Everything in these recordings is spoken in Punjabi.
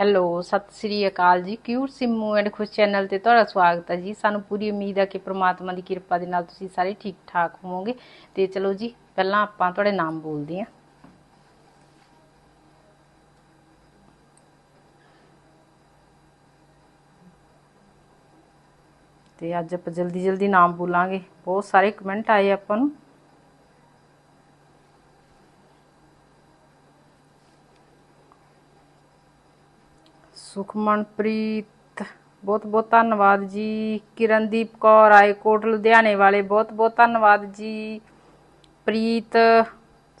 Hello, Sat Sri Akal ji. Cute Simmu and Khush channel ਤੇ ਤੁਹਾਡਾ ਸਵਾਗਤ ਹੈ ਜੀ। ਸਾਨੂੰ ਪੂਰੀ ਉਮੀਦ ਹੈ ਕਿ ਪ੍ਰਮਾਤਮਾ ਦੀ ਕਿਰਪਾ ਦੇ ਨਾਲ ਤੁਸੀਂ ਸਾਰੇ ਠੀਕ ਠਾਕ ਹੋਵੋਗੇ। ਤੇ ਚਲੋ ਜੀ, ਪਹਿਲਾਂ ਆਪਾਂ ਤੁਹਾਡੇ ਨਾਮ ਬੋਲਦੇ ਹਾਂ। ਤੇ ਅੱਜ ਆਪਾਂ ਜਲਦੀ ਜਲਦੀ ਨਾਮ ਬੋਲਾਂਗੇ। ਬਹੁਤ ਸਾਰੇ ਕਮੈਂਟ ਆਏ ਆਪਾਂ ਨੂੰ। ਸੁਖਮਨਪ੍ਰੀਤ, ਬਹੁਤ ਬਹੁਤ ਧੰਨਵਾਦ ਜੀ। ਕਿਰਨਦੀਪ ਕੌਰ, ਆਏਕੋਟ, ਲੁਧਿਆਣੇ ਵਾਲੇ, ਬਹੁਤ ਬਹੁਤ ਧੰਨਵਾਦ ਜੀ। ਪ੍ਰੀਤ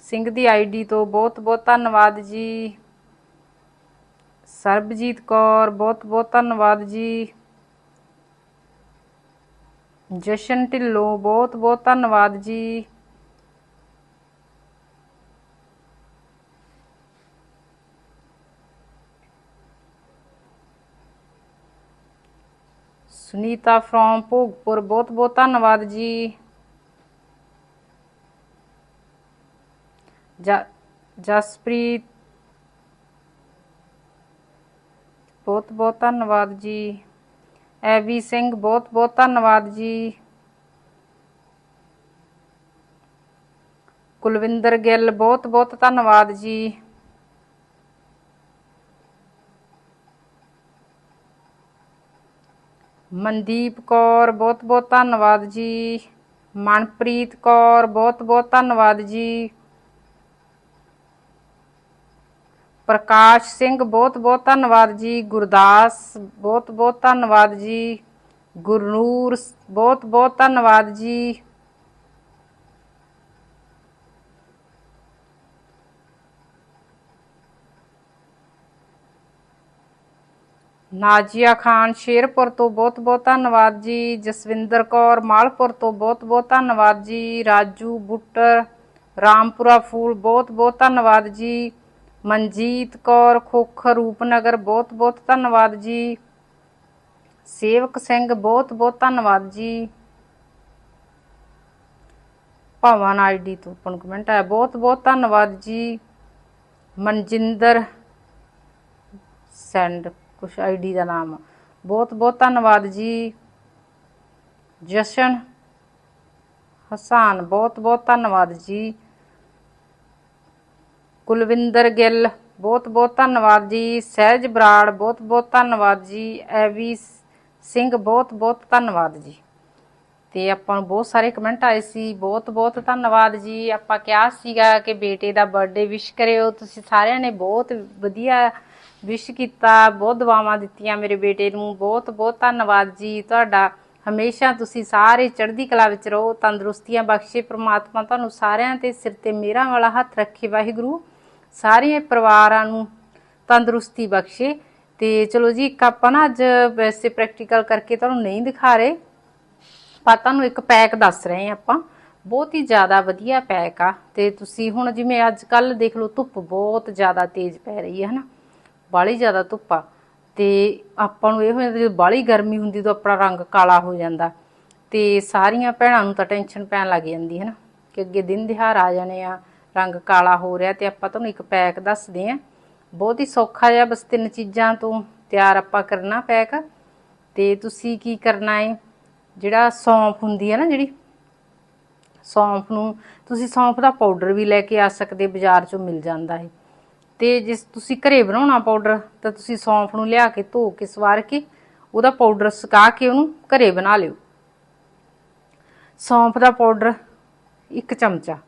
ਸਿੰਘ ਦੀ ਆਈਡੀ ਤੋਂ ਬਹੁਤ ਬਹੁਤ ਧੰਨਵਾਦ ਜੀ। ਸਰਬਜੀਤ ਕੌਰ, ਬਹੁਤ ਬਹੁਤ ਧੰਨਵਾਦ ਜੀ। ਜਸ਼ਨ ਢਿੱਲੋਂ, ਬਹੁਤ ਬਹੁਤ ਧੰਨਵਾਦ ਜੀ। ਸੁਨੀਤਾ ਫਰੋਮ ਭੋਗਪੁਰ, ਬਹੁਤ ਬਹੁਤ ਧੰਨਵਾਦ ਜੀ, ਜਸਪ੍ਰੀਤ, ਬਹੁਤ ਬਹੁਤ ਧੰਨਵਾਦ ਜੀ। ਐਵੀ ਸਿੰਘ, ਬਹੁਤ ਬਹੁਤ ਧੰਨਵਾਦ ਜੀ। ਕੁਲਵਿੰਦਰ ਗਿੱਲ, ਬਹੁਤ ਬਹੁਤ ਧੰਨਵਾਦ ਜੀ। ਮਨਦੀਪ ਕੌਰ, ਬਹੁਤ ਬਹੁਤ ਧੰਨਵਾਦ ਜੀ। ਮਨਪ੍ਰੀਤ ਕੌਰ, ਬਹੁਤ ਬਹੁਤ ਧੰਨਵਾਦ ਜੀ। ਪ੍ਰਕਾਸ਼ ਸਿੰਘ, ਬਹੁਤ ਬਹੁਤ ਧੰਨਵਾਦ ਜੀ। ਗੁਰਦਾਸ, ਬਹੁਤ ਬਹੁਤ ਧੰਨਵਾਦ ਜੀ। ਗੁਰਨੂਰ, ਬਹੁਤ ਬਹੁਤ ਧੰਨਵਾਦ ਜੀ। ਨਾਜੀਆ ਖਾਨ ਸ਼ੇਰਪੁਰ ਤੋਂ ਬਹੁਤ ਬਹੁਤ ਧੰਨਵਾਦ ਜੀ, ਜਸਵਿੰਦਰ ਕੌਰ ਮਾਲਪੁਰ ਤੋਂ ਬਹੁਤ ਬਹੁਤ ਧੰਨਵਾਦ ਜੀ, ਰਾਜੂ ਬੁੱਟਰ, ਰਾਮਪੁਰਾ ਫੂਲ ਬਹੁਤ ਬਹੁਤ ਧੰਨਵਾਦ ਜੀ, ਮਨਜੀਤ ਕੌਰ ਖੋਖਰ ਰੂਪਨਗਰ ਬਹੁਤ ਬਹੁਤ ਧੰਨਵਾਦ ਜੀ, ਸੇਵਕ ਸਿੰਘ ਬਹੁਤ ਬਹੁਤ ਧੰਨਵਾਦ ਜੀ। ਭਵਨ ਆਈਡੀ ਤੋਂ ਪਨ ਕਮੈਂਟ ਆਇਆ, ਬਹੁਤ ਬਹੁਤ ਧੰਨਵਾਦ ਜੀ। ਮਨਜਿੰਦਰ ਸੈਂਡ ਕੁਛ ਆਈਡੀ ਦਾ ਨਾਮ। ਬਹੁਤ ਬਹੁਤ ਧੰਨਵਾਦ ਜੀ। ਜਸ਼ਨ, ਹਸਾਨ, ਬਹੁਤ ਬਹੁਤ ਧੰਨਵਾਦ ਜੀ। ਕੁਲਵਿੰਦਰ ਗਿੱਲ, ਬਹੁਤ ਬਹੁਤ ਧੰਨਵਾਦ ਜੀ। ਸਹਿਜ ਬਰਾੜ, ਬਹੁਤ ਬਹੁਤ ਧੰਨਵਾਦ ਜੀ। ਐਵੀ ਸਿੰਘ, ਬਹੁਤ ਬਹੁਤ ਧੰਨਵਾਦ ਜੀ। ਤੇ ਆਪਾਂ ਨੂੰ ਬਹੁਤ ਸਾਰੇ ਕਮੈਂਟ ਆਏ ਸੀ। ਬਹੁਤ ਬਹੁਤ ਧੰਨਵਾਦ ਜੀ। ਆਪਾਂ ਕਿਹਾ ਸੀਗਾ ਕਿ ਬੇਟੇ ਦਾ ਬਰਥਡੇ ਵਿਸ਼ ਕਰਿਓ। ਤੁਸੀਂ ਸਾਰਿਆਂ ਨੇ ਬਹੁਤ ਵਧੀਆ ਵਿਸ਼ ਕੀਤਾ, ਬਹੁਤ ਦੁਆਵਾਂ ਦਿੱਤੀਆਂ ਮੇਰੇ ਬੇਟੇ ਨੂੰ। ਬਹੁਤ ਬਹੁਤ ਧੰਨਵਾਦ ਜੀ। ਤੁਹਾਡਾ ਹਮੇਸ਼ਾ ਤੁਸੀਂ ਸਾਰੇ ਚੜ੍ਹਦੀ ਕਲਾ ਵਿੱਚ ਰਹੋ, ਤੰਦਰੁਸਤੀਆਂ ਬਖਸ਼ੇ। ਪ੍ਰਮਾਤਮਾ ਤੁਹਾਨੂੰ ਸਾਰਿਆਂ ਤੇ ਸਿਰ ਤੇ ਮਿਹਰਾਂ ਵਾਲਾ ਹੱਥ ਰੱਖੇ। ਵਾਹਿਗੁਰੂ, ਸਾਰੇ ਪਰਿਵਾਰਾਂ ਨੂੰ ਤੰਦਰੁਸਤੀ ਬਖਸ਼ੇ। ਤੇ ਚਲੋ ਜੀ, ਇੱਕ ਆਪਾਂ ਨਾ ਅੱਜ ਵੈਸੇ ਪ੍ਰੈਕਟੀਕਲ ਕਰਕੇ ਤੁਹਾਨੂੰ ਨਹੀਂ ਦਿਖਾ ਰਹੇ, ਪਰ ਤੁਹਾਨੂੰ ਇੱਕ ਪੈਕ ਦੱਸ ਰਹੇ ਆਪਾਂ। ਬਹੁਤ ਹੀ ਜ਼ਿਆਦਾ ਵਧੀਆ ਪੈਕ ਆ। ਤੇ ਤੁਸੀਂ ਹੁਣ ਜਿਵੇਂ ਅੱਜ ਕੱਲ ਦੇਖ ਲਓ, ਧੁੱਪ ਬਹੁਤ ਜ਼ਿਆਦਾ ਤੇਜ਼ ਪੈ ਰਹੀ ਹੈ, ਹਨਾ? ਬਾਹਲੀ ਜ਼ਿਆਦਾ ਧੁੱਪ। ਆ ਤੇ ਆਪਾਂ ਨੂੰ ਇਹ ਹੋ ਜਾਂਦਾ, ਜਦੋਂ ਬਾਹਲੀ ਗਰਮੀ ਹੁੰਦੀ ਤਾਂ ਆਪਣਾ ਰੰਗ ਕਾਲਾ ਹੋ ਜਾਂਦਾ। ਤੇ ਸਾਰੀਆਂ ਭੈਣਾਂ ਨੂੰ ਤਾਂ ਟੈਨਸ਼ਨ ਪੈਣ ਲੱਗ ਜਾਂਦੀ ਹੈ ਨਾ ਕਿ ਅੱਗੇ ਦਿਨ ਦਿਹਾੜ ਆ ਜਾਣੇ ਆ, ਰੰਗ ਕਾਲਾ ਹੋ ਰਿਹਾ। ਤੇ ਆਪਾਂ ਤੁਹਾਨੂੰ ਇੱਕ ਪੈਕ ਦੱਸਦੇ ਆ। ਬਹੁਤ ਹੀ ਸੌਖਾ ਜਿਹਾ, ਬਸ ਤਿੰਨ ਚੀਜ਼ਾਂ ਤੋਂ ਤਿਆਰ ਆਪਾਂ ਕਰਨਾ ਪੈਕ ਤੇ ਤੁਸੀਂ ਕੀ ਕਰਨਾ ਹੈ ਜਿਹੜਾ ਸੌਂਫ ਹੁੰਦੀ ਹੈ ਨਾ ਜਿਹੜੀ, ਸੌਂਫ ਨੂੰ ਤੁਸੀਂ ਸੌਂਫ ਦਾ ਪਾਊਡਰ ਵੀ ਲੈ ਕੇ ਆ ਸਕਦੇ, ਬਾਜ਼ਾਰ ਚੋਂ ਮਿਲ ਜਾਂਦਾ ਹੈ ਤੇ ਜੇ ਤੁਸੀਂ ਘਰੇ ਬਣਾਉਣਾ ਪਾਊਡਰ, ਤਾਂ ਤੁਸੀਂ ਸੌਂਫ ਨੂੰ ਲਿਆ ਕੇ ਧੋ ਕੇ ਸਵਾਰ ਕੇ ਉਹਦਾ ਪਾਊਡਰ ਸੁਕਾ ਕੇ ਉਹਨੂੰ ਘਰੇ ਬਣਾ ਲਿਓ। ਸੌਂਫ ਦਾ ਪਾਊਡਰ ਇੱਕ ਚਮਚਾ।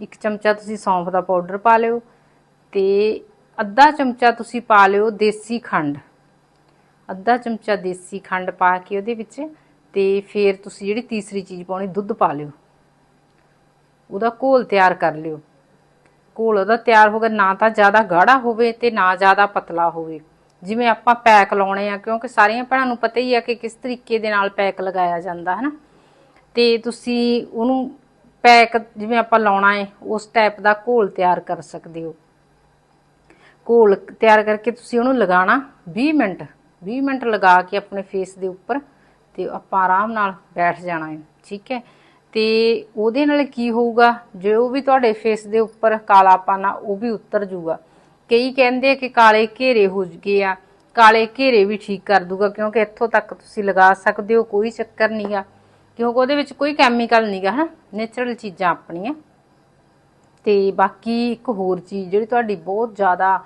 ਇੱਕ ਚਮਚਾ ਤੁਸੀਂ ਸੌਂਫ ਦਾ ਪਾਊਡਰ ਪਾ ਲਿਓ ਤੇ ਅੱਧਾ ਚਮਚਾ ਤੁਸੀਂ ਪਾ ਲਿਓ ਦੇਸੀ ਖੰਡ। ਅੱਧਾ ਚਮਚਾ ਦੇਸੀ ਖੰਡ ਪਾ ਕੇ ਉਹਦੇ ਵਿੱਚ ਤੇ ਫਿਰ ਤੁਸੀਂ ਜਿਹੜੀ ਤੀਸਰੀ ਚੀਜ਼ ਪਾਉਣੀ ਦੁੱਧ ਪਾ ਲਿਓ। ਉਹਦਾ ਘੋਲ ਤਿਆਰ ਕਰ ਲਿਓ। ਘੋਲ ਉਹਦਾ ਤਿਆਰ ਹੋ ਗਿਆ ਨਾ ਤਾਂ ਜ਼ਿਆਦਾ ਗਾੜਾ ਹੋਵੇ ਤੇ ਨਾ ਜ਼ਿਆਦਾ ਪਤਲਾ ਹੋਵੇ। ਜਿਵੇਂ ਆਪਾਂ ਪੈਕ ਲਾਉਣੇ ਆ, ਕਿਉਂਕਿ ਸਾਰੀਆਂ ਭੈਣਾਂ ਨੂੰ ਪਤਾ ਹੀ ਆ ਕਿ ਕਿਸ ਤਰੀਕੇ ਦੇ ਨਾਲ ਪੈਕ ਲਗਾਇਆ ਜਾਂਦਾ ਹੈ ਨਾ ਤੇ ਤੁਸੀਂ ਉਹਨੂੰ ਪੈਕ ਜਿਵੇਂ ਆਪਾਂ ਲਾਉਣਾ ਹੈ ਉਸ ਟਾਈਪ ਦਾ ਘੋਲ ਤਿਆਰ ਕਰ ਸਕਦੇ ਹੋ। ਘੋਲ ਤਿਆਰ ਕਰਕੇ ਤੁਸੀਂ ਉਹਨੂੰ ਲਗਾਉਣਾ 20 ਮਿੰਟ 20 ਮਿੰਟ ਲਗਾ ਕੇ ਆਪਣੇ ਫੇਸ ਦੇ ਉੱਪਰ ਤੇ ਆਪਾਂ ਆਰਾਮ ਨਾਲ ਬੈਠ ਜਾਣਾ ਹੈ ਠੀਕ ਹੈ। ਤੇ ਉਹਦੇ ਨਾਲ ਕੀ ਹੋਊਗਾ? ਜੋ ਵੀ ਤੁਹਾਡੇ ਫੇਸ ਦੇ ਉੱਪਰ ਕਾਲਾਪਨ ਆ, ਉਹ ਵੀ ਉਤਰ ਜਾਊਗਾ। ਕਈ ਕਹਿੰਦੇ ਆ ਕਿ ਕਾਲੇ ਘੇਰੇ ਹੋ ਗਏ ਆ। ਕਾਲੇ ਘੇਰੇ ਵੀ ਠੀਕ ਕਰ ਦੂਗਾ ਕਿਉਂਕਿ ਇੱਥੋਂ ਤੱਕ ਤੁਸੀਂ ਲਗਾ ਸਕਦੇ ਹੋ, ਕੋਈ ਚੱਕਰ ਨਹੀਂ ਨਹੀਂਗਾ ਕਿਉਂਕਿ ਉਹਦੇ ਵਿੱਚ ਕੋਈ ਕੈਮੀਕਲ ਨਹੀਂਗਾ ਹੈ ਨੇਚਰਲ ਚੀਜ਼ਾਂ ਆਪਣੀਆਂ। ਤੇ ਬਾਕੀ ਇੱਕ ਹੋਰ ਚੀਜ਼ ਜਿਹੜੀ ਤੁਹਾਡੀ ਬਹੁਤ ਜ਼ਿਆਦਾ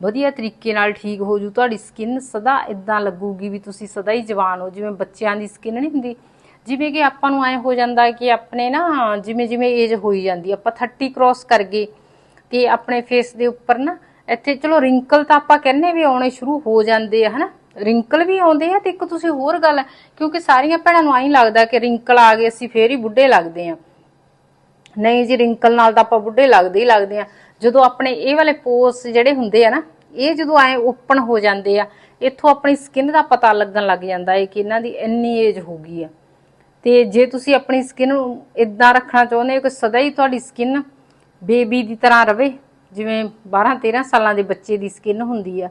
ਵਧੀਆ ਤਰੀਕੇ ਨਾਲ ਠੀਕ ਹੋ ਜੂ, ਤੁਹਾਡੀ ਸਕਿਨ ਸਦਾ ਇਦਾਂ ਲੱਗੂਗੀ ਵੀ ਤੁਸੀਂ ਸਦਾ ਹੀ ਜਵਾਨ ਹੋ, ਜਿਵੇਂ ਬੱਚਿਆਂ ਦੀ ਸਕਿਨ ਨਹੀਂ ਹੁੰਦੀ। ਜਿਵੇਂ ਕਿ ਆਪਾਂ ਨੂੰ ਐ ਹੋ ਜਾਂਦਾ ਕਿ ਆਪਣੇ ਨਾ ਜਿਵੇਂ ਜਿਵੇਂ ਏਜ ਹੋਈ ਜਾਂਦੀ ਆਪਾਂ 30 ਕ੍ਰਾਸ ਕਰ ਗਏ ਤੇ ਆਪਣੇ ਫੇਸ ਦੇ ਉੱਪਰ ਨਾ ਇੱਥੇ ਚਲੋ ਰਿੰਕਲ ਤਾਂ ਆਪਾਂ ਕਹਿੰਨੇ ਵੀ ਆਉਣੇ ਸ਼ੁਰੂ ਹੋ ਜਾਂਦੇ ਆ ਹਨਾ? ਰਿੰਕਲ ਵੀ ਆਉਂਦੇ ਆ ਤੇ ਇੱਕ ਤੁਸੀਂ ਹੋਰ ਗੱਲ ਹੈ, ਕਿਉਂਕਿ ਸਾਰੀਆਂ ਭੈਣਾਂ ਨੂੰ ਐਂ ਲੱਗਦਾ ਕਿ ਰਿੰਕਲ ਆ ਗਏ ਅਸੀਂ ਫੇਰ ਹੀ ਬੁੱਢੇ ਲੱਗਦੇ ਆ। ਨਹੀਂ ਜੀ ਰਿੰਕਲ ਨਾਲ ਤਾਂ ਆਪਾਂ ਬੁੱਢੇ ਲੱਗਦੇ ਹੀ ਲੱਗਦੇ ਆ। ਜਦੋਂ ਆਪਣੇ ਇਹ ਵਾਲੇ ਪੋਰਸ ਜਿਹੜੇ ਹੁੰਦੇ ਆ ਨਾ ਇਹ ਜਦੋਂ ਐ ਓਪਨ ਹੋ ਜਾਂਦੇ ਆ ਇੱਥੋਂ ਆਪਣੀ ਸਕਿਨ ਦਾ ਪਤਾ ਲੱਗਣ ਲੱਗ ਜਾਂਦਾ ਹੈ ਕਿ ਇਹਨਾਂ ਦੀ ਇੰਨੀ ਏਜ ਹੋ ਗਈ ਆ। ਤੇ ਜੇ ਤੁਸੀਂ ਆਪਣੀ ਸਕਿਨ ਨੂੰ ਇਦਾਂ ਰੱਖਣਾ ਚਾਹੁੰਦੇ ਹੋ ਕਿ ਸਦਾ ਹੀ ਤੁਹਾਡੀ ਸਕਿਨ ਬੇਬੀ ਦੀ ਤਰ੍ਹਾਂ ਰਵੇ, ਜਿਵੇਂ 12 13 ਸਾਲਾਂ ਦੇ ਬੱਚੇ ਦੀ ਸਕਿਨ ਹੁੰਦੀ ਆ,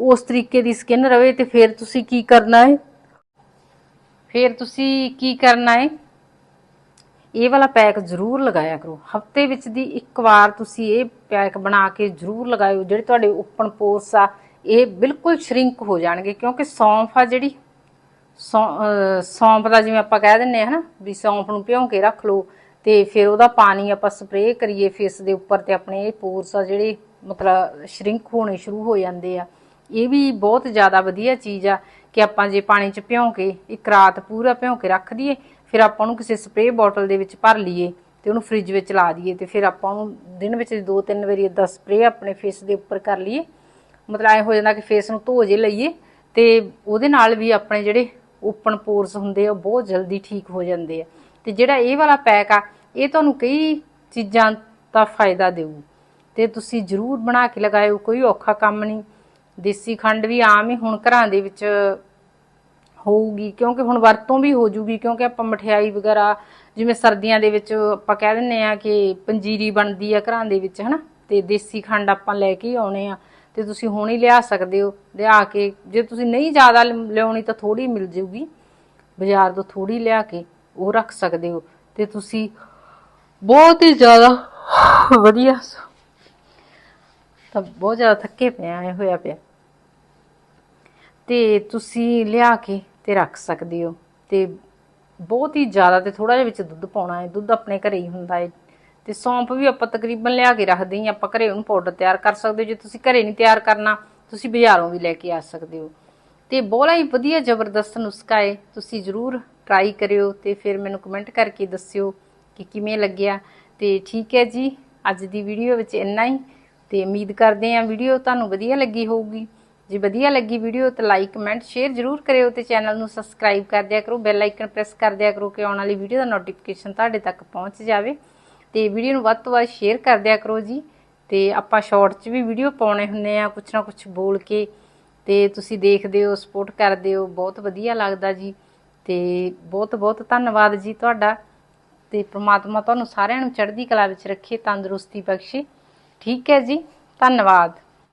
ਉਸ ਤਰੀਕੇ ਦੀ ਸਕਿਨ ਰਵੇ ਤੇ ਫਿਰ ਤੁਸੀਂ ਕੀ ਕਰਨਾ ਹੈ ਫਿਰ ਤੁਸੀਂ ਕੀ ਕਰਨਾ ਹੈ ਇਹ ਵਾਲਾ ਪੈਕ ਜ਼ਰੂਰ ਲਗਾਇਆ ਕਰੋ। ਹਫ਼ਤੇ ਵਿੱਚ ਦੀ ਇੱਕ ਵਾਰ ਤੁਸੀਂ ਇਹ ਪੈਕ ਬਣਾ ਕੇ ਜ਼ਰੂਰ ਲਗਾਇਓ, ਜਿਹੜੇ ਤੁਹਾਡੇ ਓਪਨ ਪੋਰਸ ਆ, ਇਹ ਬਿਲਕੁਲ ਸ਼ਰਿੰਕ ਹੋ ਜਾਣਗੇ, ਕਿਉਂਕਿ ਸੌਂਫ ਆ ਜਿਹੜੀ ਸੌਂਫ ਦਾ ਜਿਵੇਂ ਆਪਾਂ ਕਹਿ ਦਿੰਨੇ ਆ ਹਨਾ, ਵੀ ਸੌਂਫ ਨੂੰ ਭਿਉਂ ਕੇ ਰੱਖ ਲਓ, ਤੇ ਫਿਰ ਉਹਦਾ ਪਾਣੀ ਆਪਾਂ ਸਪਰੇਅ ਕਰੀਏ ਫੇਸ ਦੇ ਉੱਪਰ ਤੇ ਆਪਣੇ ਇਹ ਪੋਰਸ ਆ ਜਿਹੜੇ ਮਤਲਬ ਸ਼ਰਿੰਕ ਹੋਣੇ ਸ਼ੁਰੂ ਹੋ ਜਾਂਦੇ ਆ। ਇਹ ਵੀ ਬਹੁਤ ਜ਼ਿਆਦਾ ਵਧੀਆ ਚੀਜ਼ ਆ ਕਿ ਆਪਾਂ ਜੇ ਪਾਣੀ 'ਚ ਭਿਉਂ ਕੇ ਇੱਕ ਰਾਤ ਪੂਰਾ ਭਿਉਂ ਕੇ ਰੱਖ ਦਈਏ, ਫਿਰ ਆਪਾਂ ਉਹਨੂੰ ਕਿਸੇ ਸਪਰੇਅ ਬੋਟਲ ਦੇ ਵਿੱਚ ਭਰ ਲਈਏ ਤੇ ਉਹਨੂੰ ਫ੍ਰਿਜ ਵਿੱਚ ਲਾ ਦਈਏ ਤੇ ਫਿਰ ਆਪਾਂ ਉਹਨੂੰ ਦਿਨ ਵਿੱਚ ਦੋ ਤਿੰਨ ਵਾਰੀ ਇਦਾਂ ਸਪਰੇਅ ਆਪਣੇ ਫੇਸ ਦੇ ਉੱਪਰ ਕਰ ਲਈਏ। ਮਤਲਬ ਐ ਹੋ ਜਾਂਦਾ ਕਿ ਫੇਸ ਨੂੰ ਧੋ ਜੇ ਲਈਏ ਤੇ ਉਹਦੇ ਨਾਲ ਵੀ ਆਪਣੇ ਜਿਹੜੇ ਓਪਨ ਪੋਰਸ ਹੁੰਦੇ ਆ, ਉਹ ਬਹੁਤ ਜਲਦੀ ਠੀਕ ਹੋ ਜਾਂਦੇ ਆ। ਤੇ ਜਿਹੜਾ ਇਹ ਵਾਲਾ ਪੈਕ ਆ, ਇਹ ਤੁਹਾਨੂੰ ਕਈ ਚੀਜ਼ਾਂ ਦਾ ਫਾਇਦਾ ਦੇਊ। ਤੇ ਤੁਸੀਂ ਜਰੂਰ ਬਣਾ ਕੇ ਲਗਾਇਓ, ਕੋਈ ਔਖਾ ਕੰਮ ਨਹੀਂ। ਦੇਸੀ ਖੰਡ ਵੀ ਆਮ ਹੀ ਹੁਣ ਘਰਾਂ ਦੇ ਵਿੱਚ ਹੋਊਗੀ, ਕਿਉਂਕਿ ਹੁਣ ਵਰਤੋਂ ਵੀ ਹੋ ਜੂਗੀ, ਕਿਉਂਕਿ ਆਪਾਂ ਮਠਿਆਈ ਵਗੈਰਾ, ਜਿਵੇਂ ਸਰਦੀਆਂ ਦੇ ਵਿੱਚ ਆਪਾਂ ਕਹਿ ਦਿੰਨੇ ਆ ਕਿ ਪੰਜੀਰੀ ਬਣਦੀ ਆ ਘਰਾਂ ਦੇ ਵਿੱਚ, ਹਨਾ? ਤੇ ਦੇਸੀ ਖੰਡ ਆਪਾਂ ਲੈ ਕੇ ਹੀ ਆਉਣੇ ਆ। ਤੇ ਤੁਸੀਂ ਹੁਣ ਹੀ ਲਿਆ ਸਕਦੇ ਹੋ ਲਿਆ ਕੇ ਜੇ ਤੁਸੀਂ ਨਹੀਂ ਜ਼ਿਆਦਾ ਲਿ- ਲਿਆਉਣੀ ਤਾਂ ਥੋੜੀ ਮਿਲ ਜੂਗੀ। ਬਾਜ਼ਾਰ ਤੋਂ ਥੋੜੀ ਲਿਆ ਕੇ ਉਹ ਰੱਖ ਸਕਦੇ ਹੋ ਤੇ ਤੁਸੀਂ ਬਹੁਤ ਹੀ ਜ਼ਿਆਦਾ ਵਧੀਆ ਤਾਂ ਬਹੁਤ ਜ਼ਿਆਦਾ ਥੱਕੇ ਪਏ ਆਏ ਹੋਇਆ ਪਿਆ। ਤੇ ਤੁਸੀਂ ਲਿਆ ਕੇ ਤੇ ਰੱਖ ਸਕਦੇ ਹੋ ਤੇ ਬਹੁਤ ਹੀ ਜ਼ਿਆਦਾ ਤੇ ਥੋੜਾ ਜਿਹਾ ਵਿੱਚ ਦੁੱਧ ਪਾਉਣਾ ਹੈ। ਦੁੱਧ ਆਪਣੇ ਘਰੇ ਹੀ ਹੁੰਦਾ ਹੈ। ਤੇ ਸੌਂਫ ਵੀ ਆਪਾਂ ਤਕਰੀਬਨ ਲਿਆ ਕੇ ਰੱਖਦੇ ਹਾਂ ਆਪਾਂ ਘਰੇ ਉਹਨੂੰ ਪਾਊਡਰ ਤਿਆਰ ਕਰ ਸਕਦੇ ਹੋ। ਜੇ ਤੁਸੀਂ ਘਰੇ ਨਹੀਂ ਤਿਆਰ ਕਰਨਾ, ਤੁਸੀਂ ਬਾਜ਼ਾਰੋਂ ਵੀ ਲੈ ਕੇ ਆ ਸਕਦੇ ਹੋ। ਤੇ ਬੋਲਾ ਹੀ ਵਧੀਆ ਜ਼ਬਰਦਸਤ ਨੁਸਖਾ ਹੈ ਤੁਸੀਂ ਜ਼ਰੂਰ ਟਰਾਈ ਕਰਿਓ ਤੇ ਫਿਰ ਮੈਨੂੰ ਕਮੈਂਟ ਕਰਕੇ ਦੱਸਿਓ ਕਿ ਕਿਵੇਂ ਲੱਗਿਆ। ਤੇ ਠੀਕ ਹੈ ਜੀ, ਅੱਜ ਦੀ ਵੀਡੀਓ ਵਿੱਚ ਇੰਨਾ ਹੀ। ਤੇ ਉਮੀਦ ਕਰਦੇ ਹਾਂ ਵੀਡੀਓ ਤੁਹਾਨੂੰ ਵਧੀਆ ਲੱਗੀ ਹੋਊਗੀ। ਜੇ ਵਧੀਆ ਲੱਗੀ ਵੀਡੀਓ ਤਾਂ ਲਾਈਕ ਕਮੈਂਟ ਸ਼ੇਅਰ ਜ਼ਰੂਰ ਕਰਿਓ ਤੇ ਚੈਨਲ ਨੂੰ ਸਬਸਕ੍ਰਾਈਬ ਕਰ ਦਿਆ ਕਰੋ। ਬੈਲ ਆਈਕਨ ਪ੍ਰੈਸ ਕਰ ਦਿਆ ਕਰੋ ਕਿ ਆਉਣ ਵਾਲੀ ਵੀਡੀਓ ਦਾ ਨੋਟੀਫਿਕੇਸ਼ਨ ਤੁਹਾਡੇ ਤੱਕ ਪਹੁੰਚ ਜਾਵੇ। ਤੇ ਵੀਡੀਓ ਨੂੰ ਵੱਧ ਤੋਂ ਵੱਧ ਸ਼ੇਅਰ ਕਰ ਦਿਆ ਕਰੋ ਜੀ। ਤੇ ਆਪਾਂ ਸ਼ਾਰਟ 'ਚ ਵੀ ਵੀਡੀਓ ਪਾਉਣੇ ਹੁੰਦੇ ਆ, ਕੁਛ ਨਾ ਕੁਛ ਬੋਲ ਕੇ। ਤੇ ਤੁਸੀਂ ਦੇਖਦੇ ਹੋ ਸਪੋਰਟ ਕਰਦੇ ਹੋ, ਬਹੁਤ ਵਧੀਆ ਲੱਗਦਾ ਜੀ। ਤੇ ਬਹੁਤ ਬਹੁਤ ਧੰਨਵਾਦ ਜੀ ਤੁਹਾਡਾ। ਤੇ ਪ੍ਰਮਾਤਮਾ ਤੁਹਾਨੂੰ ਸਾਰਿਆਂ ਨੂੰ ਚੜ੍ਹਦੀ ਕਲਾ ਵਿੱਚ ਰੱਖੇ, ਤੰਦਰੁਸਤੀ ਬਖਸ਼ੇ। ਠੀਕ ਹੈ ਜੀ, ਧੰਨਵਾਦ।